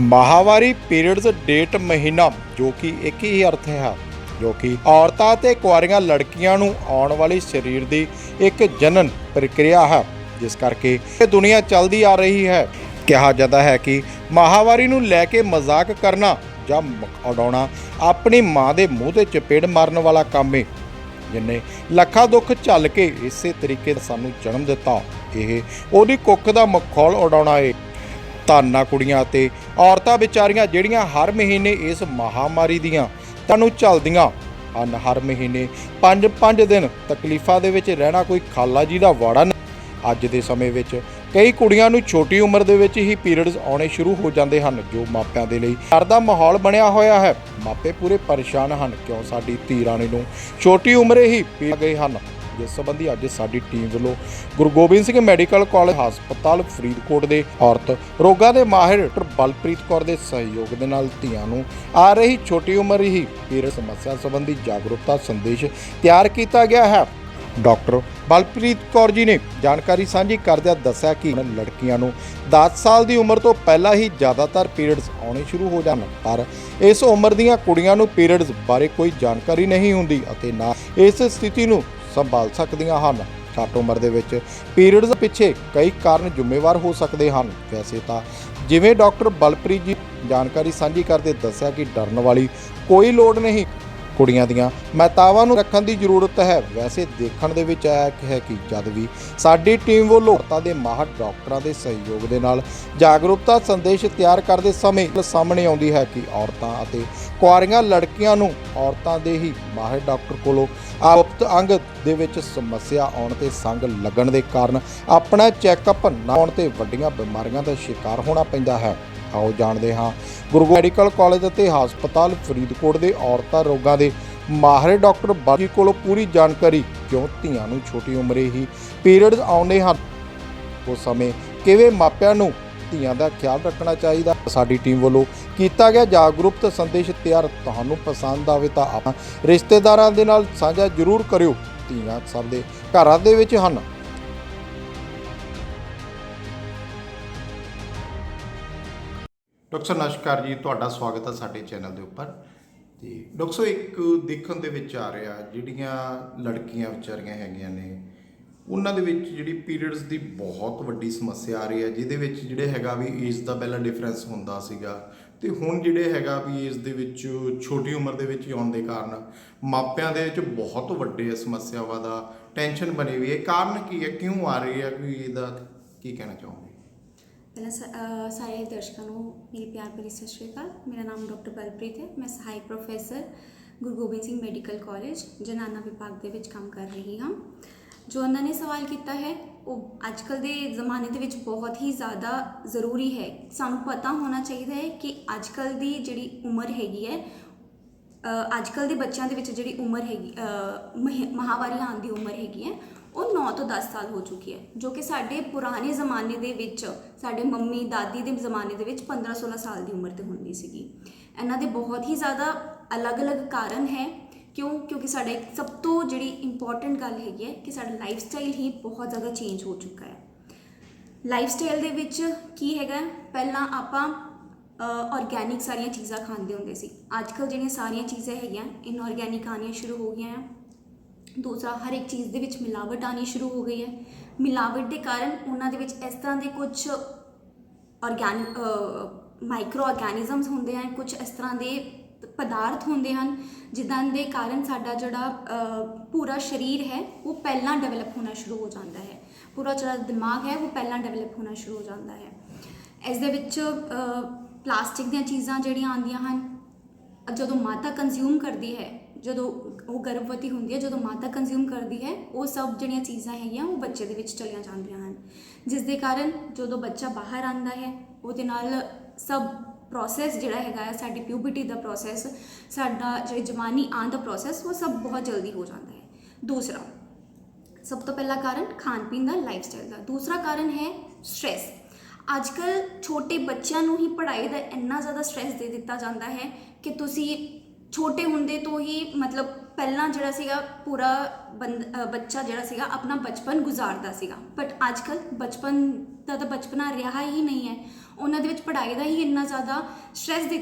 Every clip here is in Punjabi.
ਮਾਹਵਾਰੀ ਪੀਰੀਅਡਸ ਡੇਟ ਮਹੀਨਾ, ਜੋ ਕਿ ਇੱਕ ਹੀ ਅਰਥ ਹੈ, ਜੋ ਕਿ ਔਰਤਾਂ ਤੇ ਕੁਆਰੀਆਂ ਲੜਕੀਆਂ ਨੂੰ ਆਉਣ ਵਾਲੀ ਸਰੀਰ ਦੀ ਇੱਕ ਜਨਨ ਪ੍ਰਕਿਰਿਆ ਹੈ, ਜਿਸ ਕਰਕੇ ਇਹ ਦੁਨੀਆ ਚੱਲਦੀ ਆ ਰਹੀ ਹੈ। ਕਿਹਾ ਜਾਂਦਾ ਹੈ ਕਿ ਮਾਹਵਾਰੀ ਨੂੰ ਲੈ ਕੇ ਮਜ਼ਾਕ ਕਰਨਾ ਜਾਂ ਉਡਾਉਣਾ ਆਪਣੀ ਮਾਂ ਦੇ ਮੂੰਹ ਤੇ ਚਪੇੜ ਮਾਰਨ ਵਾਲਾ ਕੰਮ ਹੈ ਜਿਨੇ ਲੱਖਾਂ ਦੁੱਖ ਝੱਲ ਕੇ ਇਸੇ ਤਰੀਕੇ ਨਾਲ ਸਾਨੂੰ ਜਨਮ ਦਿੱਤਾ। ਇਹ ਉਹਦੀ ਕੁੱਖ ਦਾ ਮਖੌਲ ਉਡਾਉਣਾ ਏ। ਧੰਨਾ ਕੁੜੀਆਂ ਅਤੇ ਔਰਤਾਂ ਵਿਚਾਰੀਆਂ ਜਿਹੜੀਆਂ ਹਰ ਮਹੀਨੇ ਇਸ ਮਹਾਮਾਰੀ ਦੀਆਂ ਤੁਹਾਨੂੰ ਝੱਲਦੀਆਂ ਹਨ। ਹਰ ਮਹੀਨੇ 5-5 ਦਿਨ ਤਕਲੀਫਾਂ ਦੇ ਵਿੱਚ ਰਹਿਣਾ ਕੋਈ ਖਾਲਾ ਜੀ ਦਾ ਵਾੜਾ ਨਹੀਂ ਅੱਜ ਦੇ ਸਮੇਂ ਵਿੱਚ ਕਈ ਕੁੜੀਆਂ ਨੂੰ ਛੋਟੀ ਉਮਰ ਦੇ ਵਿੱਚ ਹੀ ਪੀਰੀਅਡਸ ਆਉਣੇ ਸ਼ੁਰੂ ਹੋ ਜਾਂਦੇ ਹਨ, ਜੋ ਮਾਪਿਆਂ ਦੇ ਲਈ ਡਰ ਦਾ ਮਾਹੌਲ ਬਣਿਆ ਹੋਇਆ ਹੈ। ਮਾਪੇ ਪੂਰੇ ਪਰੇਸ਼ਾਨ ਹਨ, ਕਿਉਂ ਸਾਡੀ ਧੀ ਰਾਣੀ ਨੂੰ ਛੋਟੀ ਉਮਰੇ ਹੀ ਪੀ ਗਏ ਹਨ? ਜਿਸ ਸੰਬੰਧੀ ਅੱਜ ਸਾਡੀ ਟੀਮ ਵੱਲੋਂ ਗੁਰੂ ਗੋਬਿੰਦ ਸਿੰਘ ਮੈਡੀਕਲ ਕਾਲਜ ਹਸਪਤਾਲ ਫਰੀਦਕੋਟ ਦੇ ਔਰਤ ਰੋਗਾਂ ਦੇ ਮਾਹਿਰ ਡਾਕਟਰ ਬਲਪ੍ਰੀਤ ਕੌਰ ਦੇ ਸਹਿਯੋਗ ਦੇ ਨਾਲ ਧੀਆਂ ਨੂੰ ਆ ਰਹੀ ਛੋਟੀ ਉਮਰ ਹੀ ਪੀਰ ਸਮੱਸਿਆ ਸੰਬੰਧੀ ਜਾਗਰੂਕਤਾ ਸੰਦੇਸ਼ ਤਿਆਰ ਕੀਤਾ ਗਿਆ ਹੈ। ਡਾਕਟਰ ਬਲਪ੍ਰੀਤ ਕੌਰ ਜੀ ਨੇ ਜਾਣਕਾਰੀ ਸਾਂਝੀ ਕਰਦਿਆਂ ਦੱਸਿਆ ਕਿ ਉਹਨਾਂ ਲੜਕੀਆਂ ਨੂੰ 10 ਸਾਲ ਦੀ ਉਮਰ ਤੋਂ ਪਹਿਲਾਂ ਹੀ ਜ਼ਿਆਦਾਤਰ ਪੀਰੀਅਡਸ ਆਉਣੇ ਸ਼ੁਰੂ ਹੋ ਜਾਣ, ਪਰ ਇਸ ਉਮਰ ਦੀਆਂ ਕੁੜੀਆਂ ਨੂੰ ਪੀਰੀਅਡਸ ਬਾਰੇ ਕੋਈ ਜਾਣਕਾਰੀ ਨਹੀਂ ਹੁੰਦੀ ਅਤੇ ਨਾ ਇਸ ਸਥਿਤੀ ਨੂੰ ਸੰਭਾਲ ਸਕਦੀਆਂ ਹਨ। ਘੱਟ ਉਮਰ ਦੇ ਵਿੱਚ ਪੀਰੀਅਡਸ ਪਿੱਛੇ ਕਈ ਕਾਰਨ ਜ਼ਿੰਮੇਵਾਰ ਹੋ ਸਕਦੇ ਹਨ। ਵੈਸੇ ਤਾਂ ਜਿਵੇਂ ਡਾਕਟਰ ਬਲਪ੍ਰੀਤ ਜੀ ਜਾਣਕਾਰੀ ਸਾਂਝੀ ਕਰਦੇ ਦੱਸਿਆ ਕਿ ਡਰਨ ਵਾਲੀ ਕੋਈ ਲੋੜ ਨਹੀਂ। ਕੁੜੀਆਂ ਦੀਆਂ। ਮਾਤਾਵਾਂ ਨੂੰ ਰੱਖਣ ਦੀ ਜ਼ਰੂਰਤ ਹੈ। ਵੈਸੇ ਦੇਖਣ ਦੇ ਵਿੱਚ ਆਇਆ ਕਿ ਹੈ ਕਿ ਜਦ ਵੀ ਸਾਡੀ ਟੀਮ ਵੱਲੋਂ ਔਰਤਾਂ ਦੇ ਮਾਹਰ ਡਾਕਟਰਾਂ ਦੇ ਸਹਿਯੋਗ ਦੇ ਨਾਲ ਜਾਗਰੂਕਤਾ ਸੰਦੇਸ਼ ਤਿਆਰ ਕਰਦੇ ਸਮੇਂ ਸਾਹਮਣੇ ਆਉਂਦੀ ਹੈ ਕਿ ਔਰਤਾਂ ਅਤੇ ਕੁਆਰੀਆਂ ਲੜਕੀਆਂ ਨੂੰ ਔਰਤਾਂ ਦੇ ਹੀ ਮਾਹਿਰ ਡਾਕਟਰ ਕੋਲੋਂ ਆਪਤ ਅੰਗ ਦੇ ਵਿੱਚ ਸਮੱਸਿਆ ਆਉਣ ਤੇ ਸੰਗ ਲੱਗਣ ਦੇ ਕਾਰਨ ਆਪਣਾ ਚੈੱਕਅਪ ਨਾ ਹੋਣ ਤੇ ਵੱਡੀਆਂ ਬਿਮਾਰੀਆਂ ਦਾ ਸ਼ਿਕਾਰ ਹੋਣਾ ਪੈਂਦਾ ਹੈ। ਆਓ ਜਾਣਦੇ ਹਾਂ। ਗੁਰੂ ਮੈਡੀਕਲ ਕਾਲਜ ਅਤੇ ਹਸਪਤਾਲ ਫਰੀਦਕੋਟ ਦੇ ਔਰਤਾਂ ਰੋਗਾਂ ਦੇ ਮਾਹਿਰ ਡਾਕਟਰ ਬਾਜੀ ਕੋਲੋਂ ਪੂਰੀ ਜਾਣਕਾਰੀ, ਕਿਉਂ ਧੀਆਂ ਨੂੰ ਛੋਟੀ ਉਮਰੇ ਹੀ ਪੀਰੀਅਡਸ ਆਉਂਦੇ ਹਨ। ਉਸ ਸਮੇਂ ਕਿਵੇਂ ਮਾਪਿਆਂ ਨੂੰ ਧੀਆਂ ਦਾ ਖਿਆਲ ਰੱਖਣਾ ਚਾਹੀਦਾ? ਸਾਡੀ ਟੀਮ ਵੱਲੋਂ ਕੀਤਾ ਗਿਆ ਜਾਗਰੂਕਤਾ ਸੰਦੇਸ਼ ਤਿਆਰ। ਤੁਹਾਨੂੰ ਪਸੰਦ ਆਵੇ ਤਾਂ ਆਪਾਂ ਰਿਸ਼ਤੇਦਾਰਾਂ ਦੇ ਨਾਲ ਸਾਂਝਾ ਜ਼ਰੂਰ ਕਰਿਓ। ਧੀਆਂ ਸਭ ਦੇ ਘਰਾਂ ਦੇ ਵਿੱਚ ਹਨ। ਡਾਕਟਰ ਨਮਸਕਾਰ ਜੀ। ਤੁਹਾਡਾ ਸਵਾਗਤ ਹੈ ਸਾਡੇ ਚੈਨਲ ਦੇ ਉੱਪਰ। ਤੇ ਡਾਕਟਰ ਸਾਹਿਬ, ਇੱਕ ਦੇਖਣ ਦੇ ਵਿੱਚ ਆ ਰਿਹਾ, ਜਿਹੜੀਆਂ ਲੜਕੀਆਂ ਵਿਚਾਰੀਆਂ ਹੈਗੀਆਂ ਨੇ, ਉਹਨਾਂ ਦੇ ਵਿੱਚ ਜਿਹੜੀ ਪੀਰੀਅਡਸ ਦੀ ਬਹੁਤ ਵੱਡੀ ਸਮੱਸਿਆ ਆ ਰਹੀ ਹੈ, ਜਿਹਦੇ ਵਿੱਚ ਜਿਹੜੇ ਹੈਗਾ ਵੀ ਏਜ ਦਾ ਪਹਿਲਾਂ ਡਿਫਰੈਂਸ ਹੁੰਦਾ ਸੀਗਾ, ਤੇ ਹੁਣ ਜਿਹੜੇ ਹੈਗਾ ਵੀ ਏਜ ਦੇ ਵਿੱਚ, ਛੋਟੀ ਉਮਰ ਦੇ ਵਿੱਚ ਆਉਣ ਦੇ ਕਾਰਨ ਮਾਪਿਆਂ ਦੇ ਵਿੱਚ ਬਹੁਤ ਵੱਡੇ ਸਮੱਸਿਆਵਾਂ ਦਾ ਟੈਨਸ਼ਨ ਬਣੀ ਹੋਈ ਹੈ। ਕਾਰਨ ਕੀ ਹੈ? ਕਿਉਂ ਆ ਰਹੀ ਹੈ? ਕੋਈ ਇਹਦਾ ਕੀ ਕਹਿਣਾ ਚਾਹੋਗੇ? ਪਹਿਲਾਂ ਸ- ਸਾਰੇ ਦਰਸ਼ਕਾਂ ਨੂੰ ਮੇਰੀ ਪਿਆਰ ਭਰੀ ਸਤਿ ਸ਼੍ਰੀ ਅਕਾਲ। ਮੇਰਾ ਨਾਮ ਡਾਕਟਰ ਬਲਪ੍ਰੀਤ ਹੈ। ਮੈਂ ਸਹਾਇਕ professor Guru Gobind Singh medical college ਜਨਾਨਾ ਵਿਭਾਗ ਦੇ ਵਿੱਚ ਕੰਮ ਕਰ ਰਹੀ ਹਾਂ। ਜੋ ਉਹਨਾਂ ਨੇ ਸਵਾਲ ਕੀਤਾ ਹੈ ਉਹ ਅੱਜਕੱਲ ਦੇ ਜ਼ਮਾਨੇ ਦੇ ਵਿੱਚ ਬਹੁਤ ਹੀ ਜ਼ਿਆਦਾ ਜ਼ਰੂਰੀ ਹੈ। ਸਾਨੂੰ ਪਤਾ ਹੋਣਾ ਚਾਹੀਦਾ ਹੈ ਕਿ ਅੱਜਕੱਲ ਦੀ ਜਿਹੜੀ ਉਮਰ ਹੈਗੀ ਹੈ ਅ, ਅੱਜ ਕੱਲ ਦੇ ਬੱਚਿਆਂ ਦੇ ਵਿੱਚ ਜਿਹੜੀ ਉਮਰ ਹੈਗੀ ਅ, ਮਹ- ਮਹਾਵਾਰੀ ਆਉਣ ਦੀ ਉਮਰ ਹੈਗੀ ਹੈ ਉਹ 9 ਤੋਂ 10 ਸਾਲ ਹੋ ਚੁੱਕੀ ਹੈ, ਜੋ ਕਿ ਸਾਡੇ ਪੁਰਾਣੇ ਜ਼ਮਾਨੇ ਦੇ ਵਿੱਚ, ਸਾਡੇ ਮੰਮੀ, ਦਾਦੀ ਦੇ ਜ਼ਮਾਨੇ ਦੇ ਵਿੱਚ 15 16 ਸਾਲ ਦੀ ਉਮਰ ਤੇ ਹੁੰਦੀ ਸੀਗੀ। ਇਹਨਾਂ ਦੇ ਬਹੁਤ ਹੀ ਜ਼ਿਆਦਾ ਅਲੱਗ-ਅਲੱਗ ਕਾਰਨ ਹੈ। ਕਿਉਂ? ਕਿਉਂਕਿ ਸਾਡਾ ਇੱਕ ਸਭ ਤੋਂ ਜਿਹੜੀ ਇੰਪੋਰਟੈਂਟ ਗੱਲ ਹੈਗੀ ਹੈ ਕਿ ਸਾਡਾ ਲਾਈਫ ਸਟਾਈਲ ਹੀ ਬਹੁਤ ਜ਼ਿਆਦਾ ਚੇਂਜ ਹੋ ਚੁੱਕਾ ਹੈ। ਲਾਈਫ ਸਟਾਈਲ ਦੇ ਵਿੱਚ ਕੀ ਹੈਗਾ? ਪਹਿਲਾਂ ਆਪਾਂ ਆਰਗੈਨਿਕ ਸਾਰੀਆਂ ਚੀਜ਼ਾਂ ਖਾਂਦੇ ਹੁੰਦੇ ਸੀ। ਅੱਜ ਕੱਲ੍ਹ ਜਿਹੜੀਆਂ ਸਾਰੀਆਂ ਚੀਜ਼ਾਂ ਹੈਗੀਆਂ ਇਨਆਰਗੈਨਿਕ ਆਉਣੀਆਂ ਸ਼ੁਰੂ ਹੋ ਗਈਆਂ ਆ। ਦੂਸਰਾ ਹਰ ਇੱਕ ਚੀਜ਼ ਦੇ ਵਿੱਚ ਮਿਲਾਵਟ ਆਉਣੀ ਸ਼ੁਰੂ ਹੋ ਗਈ ਹੈ। ਮਿਲਾਵਟ ਦੇ ਕਾਰਨ ਉਹਨਾਂ ਦੇ ਵਿੱਚ ਇਸ ਤਰ੍ਹਾਂ ਦੇ ਕੁਝ ਆਰਗੈਨਿਕ ਮਾਈਕਰੋ ਆਰਗੈਨਿਜ਼ਮਸ ਹੁੰਦੇ ਹਨ ਕੁਝ ਇਸ ਤਰ੍ਹਾਂ ਦੇ ਪਦਾਰਥ ਹੁੰਦੇ ਹਨ, ਜਿੱਦਾਂ ਦੇ ਕਾਰਨ ਸਾਡਾ ਜਿਹੜਾ ਪੂਰਾ ਸਰੀਰ ਹੈ, ਉਹ ਪਹਿਲਾਂ ਡਿਵੈਲਪ ਹੋਣਾ ਸ਼ੁਰੂ ਹੋ ਜਾਂਦਾ ਹੈ। ਪੂਰਾ ਜਿਹੜਾ ਦਿਮਾਗ ਹੈ, ਉਹ ਪਹਿਲਾਂ ਡਿਵੈਲਪ ਹੋਣਾ ਸ਼ੁਰੂ ਹੋ ਜਾਂਦਾ ਹੈ। ਇਸ ਦੇ ਵਿੱਚ ਪਲਾਸਟਿਕ ਦੀਆਂ ਚੀਜ਼ਾਂ ਜਿਹੜੀਆਂ ਆਉਂਦੀਆਂ ਹਨ, ਜਦੋਂ ਮਾਤਾ ਕੰਜ਼ਿਊਮ ਕਰਦੀ ਹੈ, ਜਦੋਂ ਉਹ ਗਰਭਵਤੀ ਹੁੰਦੀ ਹੈ, ਜਦੋਂ ਮਾਤਾ ਕੰਜ਼ਿਊਮ ਕਰਦੀ ਹੈ, ਉਹ ਸਭ ਜਿਹੜੀਆਂ ਚੀਜ਼ਾਂ ਹੈਗੀਆਂ, ਉਹ ਬੱਚੇ ਦੇ ਵਿੱਚ ਚਲੀਆਂ ਜਾਂਦੀਆਂ ਹਨ। ਜਿਸ ਦੇ ਕਾਰਨ ਜਦੋਂ ਬੱਚਾ ਬਾਹਰ ਆਂਦਾ ਹੈ, ਉਹਦੇ ਨਾਲ ਸਭ ਪ੍ਰੋਸੈਸ ਜਿਹੜਾ ਹੈਗਾ ਸਾਡੀ ਪਿਊਬਰਟੀ ਦਾ ਪ੍ਰੋਸੈਸ ਸਾਡਾ ਜਿਹੜੀ ਜਵਾਨੀ ਆਉਣ ਦਾ ਪ੍ਰੋਸੈਸ ਉਹ ਸਭ ਬਹੁਤ ਜਲਦੀ ਹੋ ਜਾਂਦਾ ਹੈ। ਦੂਸਰਾ, ਸਭ ਤੋਂ ਪਹਿਲਾ ਕਾਰਨ ਖਾਣ ਪੀਣ ਦਾ ਲਾਈਫ ਸਟਾਈਲ ਦਾ। ਦੂਸਰਾ ਕਾਰਨ ਹੈ ਸਟ्रेस ਅੱਜਕੱਲ ਛੋਟੇ ਬੱਚਿਆਂ ਨੂੰ ਹੀ ਪੜ੍ਹਾਈ ਦਾ ਇੰਨਾ ਜ਼ਿਆਦਾ ਸਟ्रेस ਦੇ ਦਿੱਤਾ ਜਾਂਦਾ ਹੈ ਕਿ ਤੁਸੀਂ ਛੋਟੇ ਹੁੰਦੇ ਤੋਂ ਹੀ ਮਤਲਬ ਪਹਿਲਾਂ ਜਿਹੜਾ ਸੀਗਾ ਪੂਰਾ ਬੰਦ ਅ, ਬੱਚਾ ਜਿਹੜਾ ਸੀਗਾ ਆਪਣਾ ਬਚਪਨ ਗੁਜ਼ਾਰਦਾ ਸੀਗਾ। ਬਟ ਅੱਜ ਕੱਲ ਬਚਪਨ ਦਾ ਤਾਂ ਬਚਪਨਾ ਰਿਹਾ ਹੀ ਨਹੀਂ ਹੈ। ਉਹਨਾਂ ਦੇ ਵਿੱਚ ਪੜ੍ਹਾਈ ਦਾ ਹੀ ਇੰਨਾ ਜ਼ਿਆਦਾ ਸਟ੍ਰੈਸ ਦੇ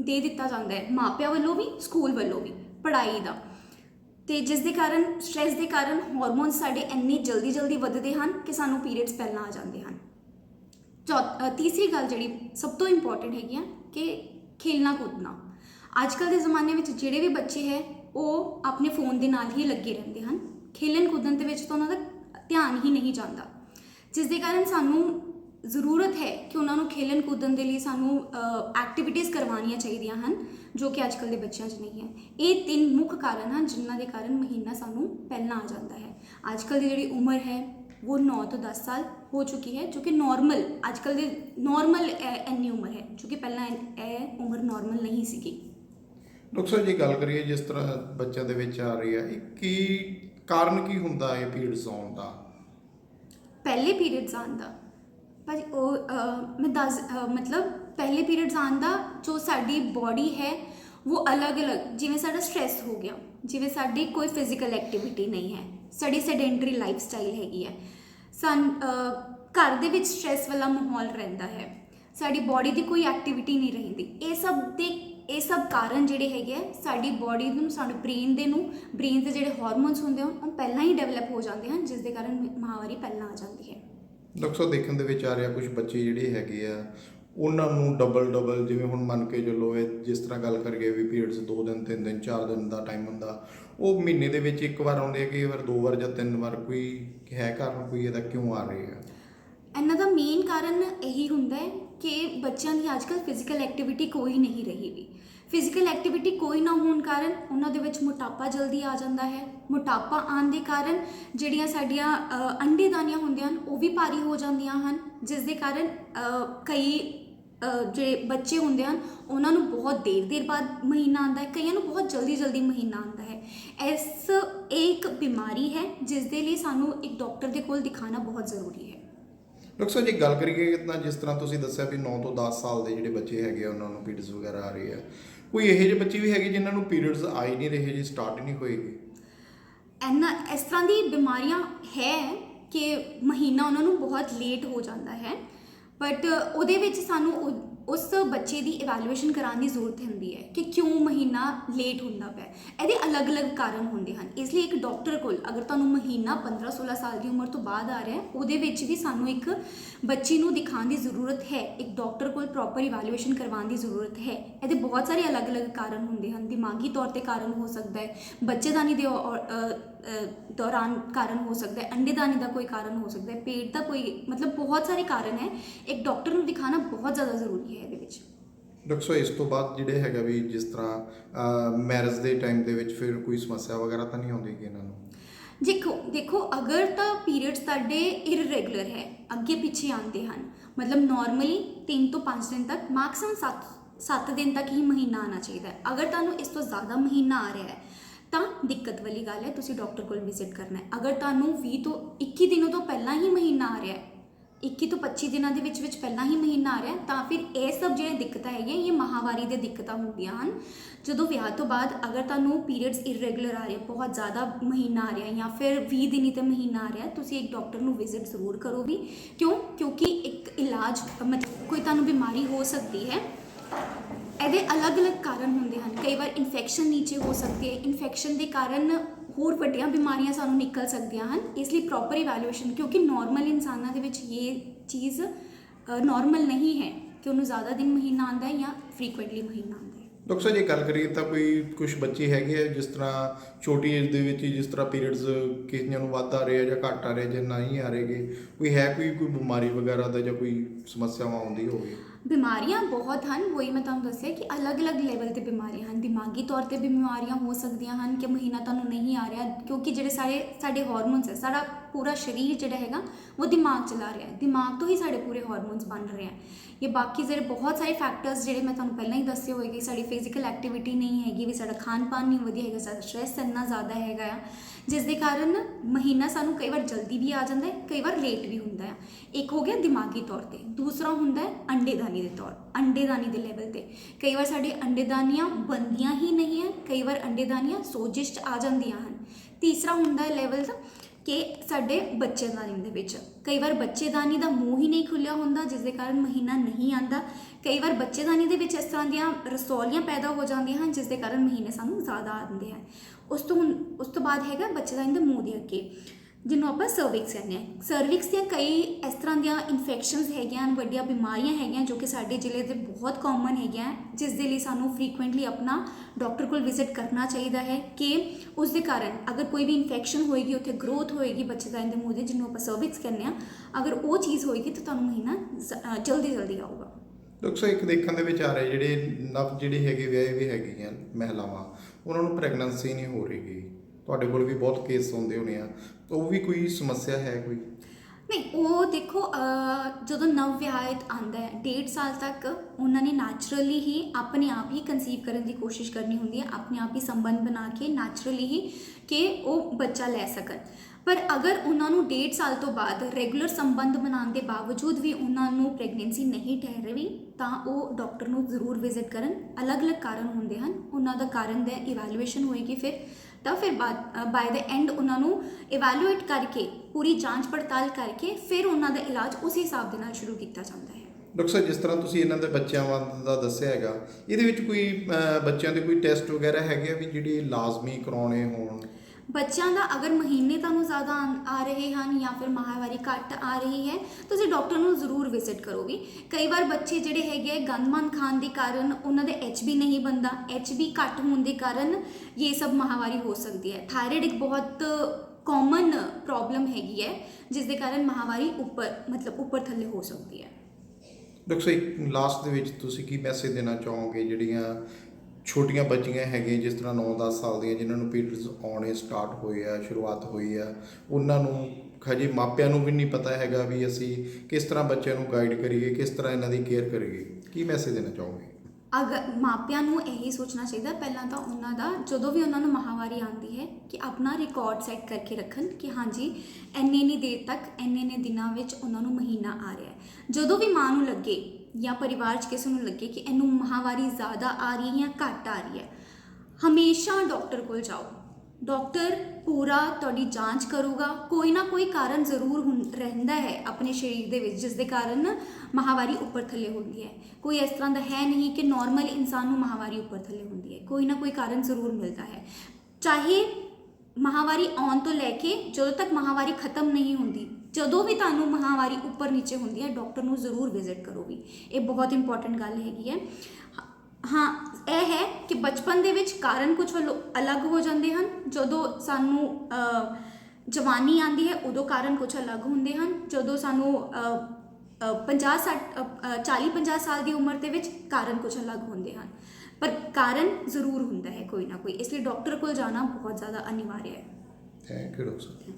ਦੇ ਦਿੱਤਾ ਜਾਂਦਾ ਹੈ। ਮਾਪਿਆਂ ਵੱਲੋਂ ਵੀ ਸਕੂਲ ਵੱਲੋਂ ਵੀ ਪੜ੍ਹਾਈ ਦਾ। ਤੇ ਜਿਸ ਦੇ ਕਾਰਨ ਸਟ੍ਰੈਸ ਦੇ ਕਾਰਨ ਹਾਰਮੋਨਸ ਸਾਡੇ ਇੰਨੀ ਜਲਦੀ ਜਲਦੀ ਵੱਧਦੇ ਹਨ ਕਿ ਸਾਨੂੰ ਪੀਰੀਅਡਸ ਪਹਿਲਾਂ ਆ ਜਾਂਦੇ ਹਨ। ਚੌ ਅ, ਤੀਸਰੀ ਗੱਲ ਜਿਹੜੀ ਸਭ ਤੋਂ ਇੰਪੋਰਟੈਂਟ ਹੈਗੀ ਆ ਕਿ ਖੇਲਣਾ ਕੂਦਣਾ ਅੱਜ ਕੱਲ੍ਹ ਦੇ ਜ਼ਮਾਨੇ ਵਿੱਚ ਜਿਹੜੇ ਵੀ ਬੱਚੇ ਹੈ ਉਹ ਆਪਣੇ ਫੋਨ ਦੇ ਨਾਲ ਹੀ ਲੱਗੇ ਰਹਿੰਦੇ ਹਨ। ਖੇਲਣ ਕੁੱਦਣ ਦੇ ਵਿੱਚ ਤਾਂ ਉਹਨਾਂ ਦਾ ਧਿਆਨ ਹੀ ਨਹੀਂ ਜਾਂਦਾ। ਜਿਸ ਦੇ ਕਾਰਨ ਸਾਨੂੰ ਜ਼ਰੂਰਤ ਹੈ ਕਿ ਉਹਨਾਂ ਨੂੰ ਖੇਲਣ ਕੁੱਦਣ ਦੇ ਲਈ ਸਾਨੂੰ ਐਕਟੀਵਿਟੀਜ਼ ਕਰਵਾਉਣੀਆਂ ਚਾਹੀਦੀਆਂ ਹਨ, ਜੋ ਕਿ ਅੱਜ ਕੱਲ੍ਹ ਦੇ ਬੱਚਿਆਂ 'ਚ ਨਹੀਂ ਹੈ। ਇਹ ਤਿੰਨ ਮੁੱਖ ਕਾਰਨ ਹਨ ਜਿਨ੍ਹਾਂ ਦੇ ਕਾਰਨ ਮਹੀਨਾ ਸਾਨੂੰ ਪਹਿਲਾਂ ਆ ਜਾਂਦਾ ਹੈ। ਅੱਜ ਕੱਲ੍ਹ ਦੀ ਜਿਹੜੀ ਉਮਰ ਹੈ, ਉਹ 9 ਤੋਂ 10 ਸਾਲ ਹੋ ਚੁੱਕੀ ਹੈ, ਜੋ ਕਿ ਨਾਰਮਲ ਅੱਜ ਕੱਲ੍ਹ ਦੇ ਨਾਰਮਲ ਇੰਨੀ ਉਮਰ ਹੈ, ਜੋ ਕਿ ਪਹਿਲਾਂ ਇਹ ਇਹ ਉਮਰ ਨਾਰਮਲ ਨਹੀਂ ਸੀਗੀ। ਡਾਕਟਰ ਸਾਹਿਬ ਜੇ ਗੱਲ ਕਰੀਏ ਜਿਸ ਤਰ੍ਹਾਂ ਬੱਚਿਆਂ ਦੇ ਵਿੱਚ ਆ ਰਹੀ ਹੈ ਇਹ ਕੀ ਕਾਰਨ ਕੀ ਹੁੰਦਾ ਹੈ ਪੀਰੀਅਡਸ ਆਉਣ ਦਾ? ਪਹਿਲੇ ਪੀਰੀਅਡਸ ਆਉਣ ਦਾ। ਭਾਜੀ ਉਹ ਅਹ, ਮੈਂ ਦੱਸ ਅਹ, ਮਤਲਬ ਪਹਿਲੇ ਪੀਰੀਅਡਸ ਆਉਣ ਦਾ ਜੋ ਸਾਡੀ ਬੋਡੀ ਹੈ ਉਹ ਅਲੱਗ-ਅਲੱਗ ਜਿਵੇਂ ਸਾਡਾ ਸਟ੍ਰੈਸ ਹੋ ਗਿਆ ਜਿਵੇਂ ਸਾਡੀ ਕੋਈ ਫਿਜ਼ੀਕਲ ਐਕਟੀਵਿਟੀ ਨਹੀਂ ਹੈ ਸਾਡੀ ਸੈਡੈਂਟਰੀ ਲਾਈਫ ਸਟਾਈਲ ਹੈਗੀ ਹੈ। ਸਨ ਘਰ ਦੇ ਵਿੱਚ ਸਟ੍ਰੈਸ ਵਾਲਾ ਮਾਹੌਲ ਰਹਿੰਦਾ ਹੈ। ਸਾਡੀ ਬੋਡੀ ਦੀ ਕੋਈ ਐਕਟੀਵਿਟੀ ਨਹੀਂ ਰਹਿੰਦੀ। ਇਹ ਸਭ ਦੇ ਇਹ ਸਭ ਕਾਰਨ ਜਿਹੜੇ ਹੈਗੇ ਆ ਸਾਡੀ ਬਾਡੀ ਨੂੰ ਸਾਡੇ ਬ੍ਰੇਨ ਦੇ ਨੂੰ ਬ੍ਰੇਨ ਦੇ ਜਿਹੜੇ ਹਾਰਮੋਨਸ ਹੁੰਦੇ ਹਨ ਉਹ ਪਹਿਲਾਂ ਹੀ ਡਿਵੈਲਪ ਹੋ ਜਾਂਦੇ ਹਨ ਜਿਸ ਦੇ ਕਾਰਨ ਮਹਾਵਾਰੀ ਪਹਿਲਾਂ ਆ ਜਾਂਦੀ ਹੈ। ਡਾਕਟਰ ਦੇਖਣ ਦੇ ਵਿੱਚ ਆ ਰਿਹਾ ਕੁਝ ਬੱਚੇ ਜਿਹੜੇ ਹੈਗੇ ਆ ਉਹਨਾਂ ਨੂੰ ਡਬਲ ਡਬਲ ਜਿਵੇਂ ਹੁਣ ਮੰਨ ਕੇ ਚੱਲੋ ਇਹ ਜਿਸ ਤਰ੍ਹਾਂ ਗੱਲ ਕਰੀਏ ਵੀ ਪੀਰੀਅਡਸ 2 ਦਿਨ 3 ਦਿਨ 4 ਦਿਨ ਦਾ ਟਾਈਮ ਹੁੰਦਾ ਉਹ ਮਹੀਨੇ ਦੇ ਵਿੱਚ ਇੱਕ ਵਾਰ ਆਉਂਦੇ ਆ ਕਈ ਵਾਰ ਦੋ ਵਾਰ ਜਾਂ ਤਿੰਨ ਵਾਰ ਕੋਈ ਹੈ ਕਾਰਨ ਕੋਈ ਇਹਦਾ ਕਿਉਂ ਆ ਰਹੇ ਆ ਇਹਨਾਂ ਦਾ ਮੇਨ ਕਾਰਨ ਇਹੀ ਹੁੰਦਾ ਹੈ ਕਿ ਬੱਚਿਆਂ ਦੀ ਅੱਜਕੱਲ ਫਿਜ਼ੀਕਲ ਐਕਟੀਵਿਟੀ ਕੋਈ ਨਹੀਂ ਰਹੀ ਵੀ। ਫਿਜ਼ੀਕਲ ਐਕਟੀਵਿਟੀ ਕੋਈ ਨਾ ਹੋਣ ਕਾਰਨ ਉਹਨਾਂ ਦੇ ਵਿੱਚ ਮੋਟਾਪਾ ਜਲਦੀ ਆ ਜਾਂਦਾ ਹੈ। ਮੋਟਾਪਾ ਆਉਣ ਦੇ ਕਾਰਨ ਜਿਹੜੀਆਂ ਸਾਡੀਆਂ ਅੰਡੇਦਾਨੀਆਂ ਹੁੰਦੀਆਂ ਹਨ, ਉਹ ਵੀ ਭਾਰੀ ਹੋ ਜਾਂਦੀਆਂ ਹਨ, ਜਿਸ ਦੇ ਕਾਰਨ ਕਈ ਜਿਹੜੇ ਬੱਚੇ ਹੁੰਦੇ ਹਨ, ਉਹਨਾਂ ਨੂੰ ਬਹੁਤ ਦੇਰ ਦੇਰ ਬਾਅਦ ਮਹੀਨਾ ਆਉਂਦਾ ਹੈ, ਕਈਆਂ ਨੂੰ ਬਹੁਤ ਜਲਦੀ ਜਲਦੀ ਮਹੀਨਾ ਆਉਂਦਾ ਹੈ। ਇਸ ਇਹ ਇੱਕ ਬਿਮਾਰੀ ਹੈ, ਜਿਸ ਦੇ ਲਈ ਸਾਨੂੰ ਇੱਕ ਡਾਕਟਰ ਦੇ ਕੋਲ ਦਿਖਾਣਾ ਬਹੁਤ ਜ਼ਰੂਰੀ ਹੈ। ਡਾਕਟਰ ਸਾਹਿਬ, ਜੇ ਗੱਲ ਕਰੀਏ ਤਾਂ ਜਿਸ ਤਰ੍ਹਾਂ ਤੁਸੀਂ ਦੱਸਿਆ ਵੀ 9 ਤੋਂ 10 ਸਾਲ ਦੇ ਜਿਹੜੇ ਬੱਚੇ ਹੈਗੇ ਆ, ਉਹਨਾਂ ਨੂੰ ਪੀਰੀਅਡਸ ਵਗੈਰਾ ਆ ਰਹੇ ਹੈ ਕੋਈ ਇਹੋ ਜਿਹੇ ਬੱਚੇ ਵੀ ਹੈਗੇ ਜਿਨ੍ਹਾਂ ਨੂੰ ਪੀਰੀਅਡਸ ਆ ਹੀ ਨਹੀਂ ਰਹੇ, ਜੀ ਸਟਾਰਟ ਹੀ ਨਹੀਂ ਹੋਏਗੀ ਐਨਾ ਇਸ ਤਰ੍ਹਾਂ ਦੀ ਬਿਮਾਰੀਆਂ ਹੈ ਕਿ ਮਹੀਨਾ ਉਹਨਾਂ ਨੂੰ ਬਹੁਤ ਲੇਟ ਹੋ ਜਾਂਦਾ ਹੈ। ਬਟ ਉਹਦੇ ਵਿੱਚ ਸਾਨੂੰ ਉਸ ਬੱਚੇ ਦੀ ਇਵੈਲੂਏਸ਼ਨ ਕਰਾਉਣ ਦੀ ਜ਼ਰੂਰਤ ਹੁੰਦੀ ਹੈ ਕਿ ਕਿਉਂ ਮਹੀਨਾ ਲੇਟ ਹੁੰਦਾ ਪਿਆ ਇਹਦੇ ਅਲੱਗ-ਅਲੱਗ ਕਾਰਨ ਹੁੰਦੇ ਹਨ। ਇਸ ਲਈ ਇੱਕ ਡਾਕਟਰ ਕੋਲ ਅਗਰ ਤੁਹਾਨੂੰ ਮਹੀਨਾ 15-16 ਸਾਲ ਦੀ ਉਮਰ ਤੋਂ ਬਾਅਦ ਆ ਰਿਹਾ ਉਹਦੇ ਵਿੱਚ ਵੀ ਸਾਨੂੰ ਇੱਕ ਬੱਚੇ ਨੂੰ ਦਿਖਾਉਣ ਦੀ ਜ਼ਰੂਰਤ ਹੈ। ਇੱਕ ਡਾਕਟਰ ਕੋਲ ਪ੍ਰੋਪਰ ਇਵੈਲੂਏਸ਼ਨ ਕਰਵਾਉਣ ਦੀ ਜ਼ਰੂਰਤ ਹੈ। ਇਹਦੇ ਬਹੁਤ ਸਾਰੇ ਅਲੱਗ-ਅਲੱਗ ਕਾਰਨ ਹੁੰਦੇ ਹਨ। ਦਿਮਾਗੀ ਤੌਰ ਤੇ ਕਾਰਨ ਹੋ ਸਕਦਾ ਹੈ, ਬੱਚੇਦਾਨੀ ਦੇ ਦੌਰਾਨ ਕਾਰਨ ਹੋ ਸਕਦਾ ਹੈ, ਅੰਡੇਦਾਨੀ ਦਾ ਕੋਈ ਕਾਰਨ ਹੋ ਸਕਦਾ ਹੈ, ਪੇਟ ਦਾ ਕੋਈ ਮਤਲਬ ਬਹੁਤ ਸਾਰੇ ਕਾਰਨ ਹੈ। ਇੱਕ ਡਾਕਟਰ ਨੂੰ ਦਿਖਾਣਾ ਬਹੁਤ ਜ਼ਿਆਦਾ ਜ਼ਰੂਰੀ ਹੈ। ਇਹਦੇ ਵਿੱਚ। ਡਾਕਟਰ ਸਾਹਿਬ ਇਸ ਤੋਂ ਬਾਅਦ ਜਿਹੜੇ ਹੈਗਾ ਵੀ ਜਿਸ ਤਰ੍ਹਾਂ ਮੈਰਿਜ ਦੇ ਟਾਈਮ ਦੇ ਵਿੱਚ ਫਿਰ ਕੋਈ ਸਮੱਸਿਆ ਵਗੈਰਾ ਤਾਂ ਨਹੀਂ ਆਉਂਦੀ ਕਿ ਇਹਨਾਂ ਨੂੰ? ਦੇਖੋ ਦੇਖੋ ਅਗਰ ਤਾਂ ਪੀਰੀਅਡਸ ਤੁਹਾਡੇ ਇਰਰੈਗੂਲਰ ਹੈ ਅੱਗੇ ਪਿੱਛੇ ਆਉਂਦੇ ਹਨ। ਮਤਲਬ ਨਾਰਮਲੀ 3 ਤੋਂ 5 ਦਿਨ ਤੱਕ ਮੈਕਸਿਮਮ 7 7 ਦਿਨ ਤੱਕ ਹੀ ਮਹੀਨਾ ਆਣਾ ਚਾਹੀਦਾ ਹੈ। ਅਗਰ ਤੁਹਾਨੂੰ ਇਸ ਤੋਂ ਜ਼ਿਆਦਾ ਮਹੀਨਾ ਆ ਰਿਹਾ ਹੈ ਤਾਂ ਦਿੱਕਤ ਵਾਲੀ ਗੱਲ ਹੈ ਤੁਸੀਂ ਡਾਕਟਰ ਕੋਲ ਵਿਜ਼ਿਟ ਕਰਨਾ ਹੈ। ਅਗਰ ਤੁਹਾਨੂੰ 20 ਤੋਂ 21 ਦਿਨੋਂ ਤੋਂ ਪਹਿਲਾਂ ਹੀ ਮਹੀਨਾ ਆ ਰਿਹਾ ਹੈ 21 ਤੋਂ 25 ਦਿਨਾਂ ਦੇ ਵਿੱਚ ਵਿੱਚ ਪਹਿਲਾਂ ਹੀ ਮਹੀਨਾ ਆ ਰਿਹਾ ਹੈ, ਤਾਂ ਫਿਰ ਇਹ ਸਭ ਜਿਹੜੀਆਂ ਦਿੱਕਤਾਂ ਹੈਗੀਆਂ ਇਹ ਮਹਾਵਾਰੀ ਦੇ ਦਿੱਕਤਾਂ ਹੁੰਦੀਆਂ ਹਨ। ਜਦੋਂ ਵਿਆਹ ਤੋਂ ਬਾਅਦ ਅਗਰ ਤੁਹਾਨੂੰ ਪੀਰੀਅਡਸ ਇਰਰੈਗੂਲਰ ਆ ਰਹੇ ਬਹੁਤ ਜ਼ਿਆਦਾ ਮਹੀਨਾ ਆ ਰਿਹਾ ਜਾਂ ਫਿਰ 20 ਦਿਨੀ ਤੇ ਮਹੀਨਾ ਆ ਰਿਹਾ ਤੁਸੀਂ ਇੱਕ ਡਾਕਟਰ ਨੂੰ ਵਿਜ਼ਿਟ ਜ਼ਰੂਰ ਕਰੋ ਵੀ। ਕਿਉਂ? ਕਿਉਂਕਿ ਇੱਕ ਇਲਾਜ ਮਤਲਬ ਕੋਈ ਤੁਹਾਨੂੰ ਬਿਮਾਰੀ ਹੋ ਸਕਦੀ ਹੈ। ਇਹਦੇ ਅਲੱਗ-ਅਲੱਗ ਕਾਰਨ ਹੁੰਦੇ ਹਨ। ਕਈ ਵਾਰ ਇਨਫੈਕਸ਼ਨ ਨੀਚੇ ਹੋ ਸਕਦੀ ਹੈ ਇਨਫੈਕਸ਼ਨ ਦੇ ਕਾਰਨ ਹੋਰ ਵੱਡੀਆਂ ਬਿਮਾਰੀਆਂ ਸਾਨੂੰ ਨਿਕਲ ਸਕਦੀਆਂ ਹਨ, ਇਸ ਲਈ ਪ੍ਰੋਪਰ ਇਵੈਲੂਏਸ਼ਨ ਕਿਉਂਕਿ ਨਾਰਮਲ ਇਨਸਾਨਾਂ ਦੇ ਵਿੱਚ ਇਹ ਚੀਜ਼ ਨਾਰਮਲ ਨਹੀਂ ਹੈ ਕਿ ਉਹਨੂੰ ਜ਼ਿਆਦਾ ਦਿਨ ਮਹੀਨਾ ਆਉਂਦਾ ਹੈ ਜਾਂ ਫ੍ਰੀਕੁਐਂਟਲੀ ਮਹੀਨਾ ਆਉਂਦਾ ਹੈ। ਡਾਕਟਰ ਸਾਹਿਬ, ਜੇ ਗੱਲ ਕਰੀਏ ਤਾਂ ਕੋਈ ਕੁਝ ਬੱਚੇ ਹੈਗੇ ਆ, ਜਿਸ ਤਰ੍ਹਾਂ ਛੋਟੀ ਏਜ ਦੇ ਵਿੱਚ ਜਿਸ ਤਰ੍ਹਾਂ ਪੀਰੀਅਡਸ ਕਿਸਿਆਂ ਨੂੰ ਵੱਧ ਆ ਰਹੇ ਆ ਜਾਂ ਘੱਟ ਆ ਰਹੇ ਜਾਂ ਨਹੀਂ ਆ ਰਹੇਗੇ, ਕੋਈ ਹੈ ਕੋਈ ਕੋਈ ਬਿਮਾਰੀ ਵਗੈਰਾ ਦਾ ਜਾਂ ਕੋਈ ਸਮੱਸਿਆਵਾਂ ਆਉਂਦੀ ਹੋਵੇ? ਬਿਮਾਰੀਆਂ ਬਹੁਤ ਹਨ ਵਹੀ ਮੈਂ ਤੁਹਾਨੂੰ ਦੱਸਿਆ ਕਿ ਅਲੱਗ-ਅਲੱਗ ਲੈਵਲ ਤੇ ਬਿਮਾਰੀਆਂ ਹਨ। ਦਿਮਾਗੀ ਤੌਰ ਤੇ ਵੀ ਬਿਮਾਰੀਆਂ ਹੋ ਸਕਦੀਆਂ ਹਨ ਕਿ ਮਹੀਨਾ ਤੁਹਾਨੂੰ ਨਹੀਂ ਆ ਰਿਹਾ ਕਿਉਂਕਿ ਜਿਹੜੇ ਸਾਰੇ, ਸਾਡੇ ਹਾਰਮੋਨਸ ਹੈ, ਸਾਡਾ ਪੂਰਾ ਸਰੀਰ ਜਿਹੜਾ ਹੈਗਾ, ਉਹ ਦਿਮਾਗ ਚਲਾ ਰਿਹਾ ਹੈ। ਦਿਮਾਗ ਤੋਂ ਹੀ ਸਾਡੇ ਪੂਰੇ ਹਾਰਮੋਨਸ ਬਣ ਰਹੇ ਆ ਇਹ ਬਾਕੀ ਜਿਹੜੇ ਬਹੁਤ ਸਾਰੇ ਫੈਕਟਰਸ ਜਿਹੜੇ ਮੈਂ ਤੁਹਾਨੂੰ ਪਹਿਲਾਂ ਹੀ ਦੱਸੇ ਹੋਏ ਕਿ ਸਾਡੀ ਫਿਜ਼ੀਕਲ ਐਕਟੀਵਿਟੀ ਨਹੀਂ ਹੈਗੀ, ਵੀ ਸਾਡਾ ਖਾਣ ਪਾਨ ਨਹੀਂ ਵਧੀਆ ਹੈਗਾ, ਸਾਡਾ ਸਟ੍ਰੈਸ ਇੰਨਾ ਜ਼ਿਆਦਾ ਹੈਗਾ ਆ, ਜਿਸ ਦੇ ਕਾਰਨ ਮਹੀਨਾ ਸਾਨੂੰ ਕਈ ਵਾਰ ਜਲਦੀ ਵੀ ਆ ਜਾਂਦਾ ਹੈ, ਕਈ ਵਾਰ ਲੇਟ ਵੀ ਹੁੰਦਾ ਹੈ। ਇੱਕ ਹੋ ਗਿਆ ਦਿਮਾਗੀ ਤੌਰ ਤੇ, ਦੂਸਰਾ ਹੁੰਦਾ ਹੈ ਅੰਡੇਦਾਨੀ ਦੇ ਤੌਰ, ਅੰਡੇਦਾਨੀ ਦੇ ਲੈਵਲ ਤੇ। ਕਈ ਵਾਰ ਸਾਡੇ ਅੰਡੇਦਾਨੀਆਂ ਬੰਦੀਆਂ ਹੀ ਨਹੀਂ ਹੈ, ਕਈ ਵਾਰ ਅੰਡੇਦਾਨੀਆਂ ਸੋਜਿਸ਼ 'ਚ ਆ ਜਾਂਦੀਆਂ ਹਨ। ਤੀਸਰਾ ਹੁੰਦਾ ਹੈ ਲੈਵਲ ਦਾ ਕਿ ਸਾਡੇ ਬੱਚੇਦਾਨੀ ਦੇ ਵਿੱਚ। ਕਈ ਵਾਰ ਬੱਚੇਦਾਨੀ ਦਾ ਮੂੰਹ ਹੀ ਨਹੀਂ ਖੁੱਲਿਆ ਹੁੰਦਾ, ਜਿਸ ਦੇ ਕਾਰਨ ਮਹੀਨਾ ਨਹੀਂ ਆਂਦਾ ਕਈ ਵਾਰ ਬੱਚੇਦਾਨੀ ਦੇ ਵਿੱਚ ਇਸ ਤਰ੍ਹਾਂ ਦੀਆਂ ਰਸੌਲੀਆਂ ਪੈਦਾ ਹੋ ਜਾਂਦੀਆਂ ਹਨ, ਜਿਸ ਦੇ ਕਾਰਨ ਮਹੀਨੇ ਸਾਨੂੰ ਜ਼ਿਆਦਾ ਆਉਂਦੇ ਹਨ ਉਸ ਤੋਂ ਹੁਣ, ਉਸ ਤੋਂ ਬਾਅਦ ਹੈਗਾ ਬੱਚੇਦਾਨੀ ਦੇ ਮੂੰਹ ਦੇ ਅੱਗੇ। ਜਿਹਨੂੰ ਆਪਾਂ ਸਰਵਿਕਸ ਕਹਿੰਦੇ ਹਾਂ। ਸਰਵਿਕਸ ਦੀਆਂ ਕਈ ਇਸ ਤਰ੍ਹਾਂ ਦੀਆਂ ਇਨਫੈਕਸ਼ਨਸ ਹੈਗੀਆਂ, ਵੱਡੀਆਂ ਬਿਮਾਰੀਆਂ ਹੈਗੀਆਂ ਜੋ ਕਿ ਸਾਡੇ ਜ਼ਿਲ੍ਹੇ ਦੇ ਬਹੁਤ ਕਾਮਨ ਹੈਗੀਆਂ ਜਿਸ ਦੇ ਲਈ ਸਾਨੂੰ ਫ੍ਰੀਕੁਐਂਟਲੀ ਆਪਣਾ ਡਾਕਟਰ ਕੋਲ ਵਿਜ਼ਿਟ ਕਰਨਾ ਚਾਹੀਦਾ ਹੈ ਕਿ ਉਸ ਦੇ ਕਾਰਨ ਅਗਰ ਕੋਈ ਵੀ ਇਨਫੈਕਸ਼ਨ ਹੋਏਗੀ, ਉੱਥੇ ਗਰੋਥ ਹੋਏਗੀ ਬੱਚੇ ਬੱਚੇਦਾਨੀ ਦੇ ਮੂੰਹ ਦੇ ਜਿਹਨੂੰ ਆਪਾਂ ਸਰਵਿਕਸ ਕਹਿੰਦੇ ਹਾਂ, ਅਗਰ ਉਹ ਚੀਜ਼ ਹੋਏਗੀ ਤਾਂ ਤੁਹਾਨੂੰ ਮਹੀਨਾ ਜ਼- ਜਲਦੀ ਜਲਦੀ ਆਊਗਾ। ਡਾਕਟਰ ਸਾਹਿਬ ਇੱਕ ਦੇਖਣ ਦੇ ਵਿੱਚ ਆ ਰਿਹਾ ਜਿਹੜੇ ਨਵ ਜਿਹੜੇ ਹੈਗੇ, ਵਿਆਹੇ ਵੀ ਹੈਗੀਆਂ ਮਹਿਲਾਵਾਂ, ਉਹਨਾਂ ਨੂੰ ਪ੍ਰੈਗਨੈਂਸੀ ਨਹੀਂ ਹੋ ਰਹੀ ਤੁਹਾਡੇ ਕੋਲ ਵੀ ਬਹੁਤ ਕੇਸ ਹੁੰਦੇ ਹੋਣੇ ਆ ਉਹ ਵੀ ਕੋਈ ਸਮੱਸਿਆ ਹੈ ਕੋਈ? ਨਹੀਂ, ਉਹ ਦੇਖੋ ਜਦੋਂ ਨਵ ਵਿਆਹਿਤ ਆਂਦਾ ਹੈ, ਡੇਢ ਸਾਲ ਤੱਕ ਉਹਨਾਂ ਨੇ ਨੈਚੁਰਲੀ ਹੀ ਆਪਣੇ ਆਪ ਹੀ ਕਨਸੀਵ ਕਰਨ ਦੀ ਕੋਸ਼ਿਸ਼ ਕਰਨੀ ਹੁੰਦੀ ਹੈ, ਆਪਣੇ ਆਪ ਹੀ ਸੰਬੰਧ ਬਣਾ ਕੇ ਨੈਚੁਰਲੀ ਹੀ ਕਿ ਉਹ ਬੱਚਾ ਲੈ ਸਕਣ। ਪਰ ਅਗਰ ਉਹਨਾਂ ਨੂੰ ਡੇਢ ਸਾਲ ਤੋਂ ਬਾਅਦ ਰੈਗੂਲਰ ਸੰਬੰਧ ਬਣਾਉਣ ਦੇ ਬਾਵਜੂਦ ਵੀ ਉਹਨਾਂ ਨੂੰ ਪ੍ਰੈਗਨੈਂਸੀ ਨਹੀਂ ਠਹਿਰ ਰਹੀ ਤਾਂ ਉਹ ਡਾਕਟਰ ਨੂੰ ਜ਼ਰੂਰ ਵਿਜ਼ਿਟ ਕਰਨ। ਅਲੱਗ-ਅਲੱਗ ਕਾਰਨ ਹੁੰਦੇ ਹਨ। ਉਹਨਾਂ ਦਾ ਕਾਰਨ ਦਾ ਇਵੈਲੂਏਸ਼ਨ ਹੋਏਗੀ ਫਿਰ। ਤਾਂ ਫਿਰ ਬਾਅਦ ਬਾਈ ਦ ਐਂਡ ਉਹਨਾਂ ਨੂੰ ਇਵੈਲੂਏਟ ਕਰਕੇ, ਪੂਰੀ ਜਾਂਚ ਪੜਤਾਲ ਕਰਕੇ ਫਿਰ ਉਹਨਾਂ ਦਾ ਇਲਾਜ ਉਸੇ ਹਿਸਾਬ ਦੇ ਨਾਲ ਸ਼ੁਰੂ ਕੀਤਾ ਜਾਂਦਾ ਹੈ। ਡਾਕਟਰ ਸਾਹਿਬ, ਜਿਸ ਤਰ੍ਹਾਂ ਤੁਸੀਂ ਇਹਨਾਂ ਦੇ ਬੱਚਿਆਂ ਵੱਲ ਦਾ ਦੱਸਿਆ ਹੈਗਾ, ਇਹਦੇ ਵਿੱਚ ਕੋਈ ਬੱਚਿਆਂ ਦੇ ਕੋਈ ਟੈਸਟ ਵਗੈਰਾ ਹੈਗੇ ਆ ਵੀ ਜਿਹੜੇ ਲਾਜ਼ਮੀ ਕਰਾਉਣੇ ਹੋਣ? ਬੱਚਿਆਂ ਦਾ ਅਗਰ ਮਹੀਨੇ ਤੁਹਾਨੂੰ ਜ਼ਿਆਦਾ ਆ ਰਹੇ ਹਨ ਜਾਂ ਫਿਰ ਮਾਹਵਾਰੀ ਘੱਟ ਆ ਰਹੀ ਹੈ ਤੁਸੀਂ ਡਾਕਟਰ ਨੂੰ ਜ਼ਰੂਰ ਵਿਜ਼ਿਟ ਕਰੋਗੇ ਕਈ ਵਾਰ ਬੱਚੇ ਜਿਹੜੇ ਹੈਗੇ ਆ, ਗੰਦਮਨ ਖਾਣ ਦੇ ਕਾਰਨ ਉਹਨਾਂ ਦੇ ਐਚਬੀ ਨਹੀਂ ਬੰਦਾ ਐਚਬੀ ਘੱਟ ਹੋਣ ਦੇ ਕਾਰਨ ਇਹ ਸਭ ਮਾਹਵਾਰੀ ਹੋ ਸਕਦੀ ਹੈ। ਥਾਇਰਾਇਡ ਇੱਕ ਬਹੁਤ ਕਾਮਨ ਪ੍ਰੋਬਲਮ ਹੈਗੀ ਹੈ ਜਿਸ ਦੇ ਕਾਰਨ ਮਾਹਵਾਰੀ ਉੱਪਰ ਮਤਲਬ ਉੱਪਰ ਥੱਲੇ ਹੋ ਸਕਦੀ ਹੈ। ਡਾਕਟਰ ਸਾਹਿਬ ਲਾਸਟ ਦੇ ਵਿੱਚ ਤੁਸੀਂ ਕੀ ਮੈਸੇਜ ਦੇਣਾ ਚਾਹੋਗੇ? ਜਿਹੜੀਆਂ ਛੋਟੀਆਂ ਬੱਚੀਆਂ ਹੈਗੀਆਂ ਜਿਸ ਤਰ੍ਹਾਂ 9-10 ਸਾਲ ਦੀਆਂ ਜਿਨ੍ਹਾਂ ਨੂੰ ਪੀਰੀਅਡਸ ਆਉਣੇ ਸਟਾਰਟ ਹੋਏ ਆ, ਸ਼ੁਰੂਆਤ ਹੋਈ ਆ, ਉਹਨਾਂ ਨੂੰ ਹਜੇ ਮਾਪਿਆਂ ਨੂੰ ਵੀ ਨਹੀਂ ਪਤਾ ਹੈਗਾ ਵੀ ਅਸੀਂ ਕਿਸ ਤਰ੍ਹਾਂ ਬੱਚਿਆਂ ਨੂੰ ਗਾਈਡ ਕਰੀਏ, ਕਿਸ ਤਰ੍ਹਾਂ ਇਹਨਾਂ ਦੀ ਕੇਅਰ ਕਰੀਏ। ਕੀ ਮੈਸੇਜ ਦੇਣਾ ਚਾਹੋਗੇ? ਅਗਰ ਮਾਪਿਆਂ ਨੂੰ ਇਹੀ ਸੋਚਣਾ ਚਾਹੀਦਾ, ਪਹਿਲਾਂ ਤਾਂ ਉਹਨਾਂ ਦਾ ਜਦੋਂ ਵੀ ਉਹਨਾਂ ਨੂੰ ਮਾਹਵਾਰੀ ਆਉਂਦੀ ਹੈ ਕਿ ਆਪਣਾ ਰਿਕਾਰਡ ਸੈੱਟ ਕਰਕੇ ਰੱਖਣ ਕਿ ਹਾਂਜੀ, ਇੰਨੇ ਇੰਨੀ ਦੇਰ ਤੱਕ, ਇੰਨੇ ਇੰਨੇ ਦਿਨਾਂ ਵਿੱਚ ਉਹਨਾਂ ਨੂੰ ਮਹੀਨਾ ਆ ਰਿਹਾ ਹੈ। ਜਦੋਂ ਵੀ ਮਾਂ ਨੂੰ ਲੱਗੇ ਜਾਂ ਪਰਿਵਾਰ 'ਚ ਕਿਸੇ ਨੂੰ ਲੱਗੇ ਕਿ ਇਹਨੂੰ ਮਾਹਵਾਰੀ ਜ਼ਿਆਦਾ ਆ ਰਹੀ ਹੈ ਜਾਂ ਘੱਟ ਆ ਰਹੀ ਹੈ, ਹਮੇਸ਼ਾ ਡਾਕਟਰ ਕੋਲ ਜਾਓ। ਡਾਕਟਰ ਪੂਰਾ ਤੁਹਾਡੀ ਜਾਂਚ ਕਰੂਗਾ, ਕੋਈ ਨਾ ਕੋਈ ਕਾਰਨ ਜ਼ਰੂਰ ਹੁੰ- ਰਹਿੰਦਾ ਹੈ ਆਪਣੇ ਸਰੀਰ ਦੇ ਵਿੱਚ, ਜਿਸ ਦੇ ਕਾਰਨ ਮਾਹਵਾਰੀ ਉੱਪਰ ਥੱਲੇ ਹੁੰਦੀ ਹੈ। ਕੋਈ ਇਸ ਤਰ੍ਹਾਂ ਦਾ ਹੈ ਨਹੀਂ ਕਿ ਨਾਰਮਲ ਇਨਸਾਨ ਨੂੰ ਮਾਹਵਾਰੀ ਉੱਪਰ ਥੱਲੇ ਹੁੰਦੀ ਹੈ। ਕੋਈ ਨਾ ਕੋਈ ਕਾਰਨ ਜ਼ਰੂਰ ਮਿਲਦਾ ਹੈ। ਚਾਹੇ ਮਾਹਵਾਰੀ ਆਉਣ ਤੋਂ ਲੈ ਕੇ ਜਦੋਂ ਤੱਕ ਮਾਹਵਾਰੀ ਖਤਮ ਨਹੀਂ ਹੁੰਦੀ ਜਦੋਂ ਵੀ ਤੁਹਾਨੂੰ ਮਾਹਵਾਰੀ ਉੱਪਰ ਨੀਚੇ ਹੁੰਦੀ ਹੈ, ਡਾਕਟਰ ਨੂੰ ਜ਼ਰੂਰ ਵਿਜ਼ਿਟ ਕਰੋ ਵੀ। ਇਹ ਬਹੁਤ ਇੰਪੋਰਟੈਂਟ ਗੱਲ ਹੈਗੀ ਹੈ। ਹਾਂ ਇਹ ਹੈ ਕਿ ਬਚਪਨ ਦੇ ਵਿੱਚ ਕਾਰਨ ਕੁਝ ਅਲੱਗ ਹੋ ਜਾਂਦੇ ਹਨ। ਜਦੋਂ ਸਾਨੂੰ ਜਵਾਨੀ ਆਂਦੀ ਹੈ, ਉਦੋਂ ਕਾਰਨ ਕੁਝ ਅਲੱਗ ਹੁੰਦੇ ਹਨ। ਜਦੋਂ ਸਾਨੂੰ 50 60 40 50 ਸਾਲ ਦੀ ਉਮਰ ਦੇ ਵਿੱਚ ਕਾਰਨ ਕੁਝ ਅਲੱਗ ਹੁੰਦੇ ਹਨ। ਪਰ ਕਾਰਨ ਜ਼ਰੂਰ ਹੁੰਦਾ ਹੈ ਕੋਈ ਨਾ ਕੋਈ। ਇਸ ਲਈ ਡਾਕਟਰ ਕੋਲ ਜਾਣਾ ਬਹੁਤ ਜ਼ਿਆਦਾ ਅਨਿਵਾਰਿਆ ਹੈ। Thank you doctor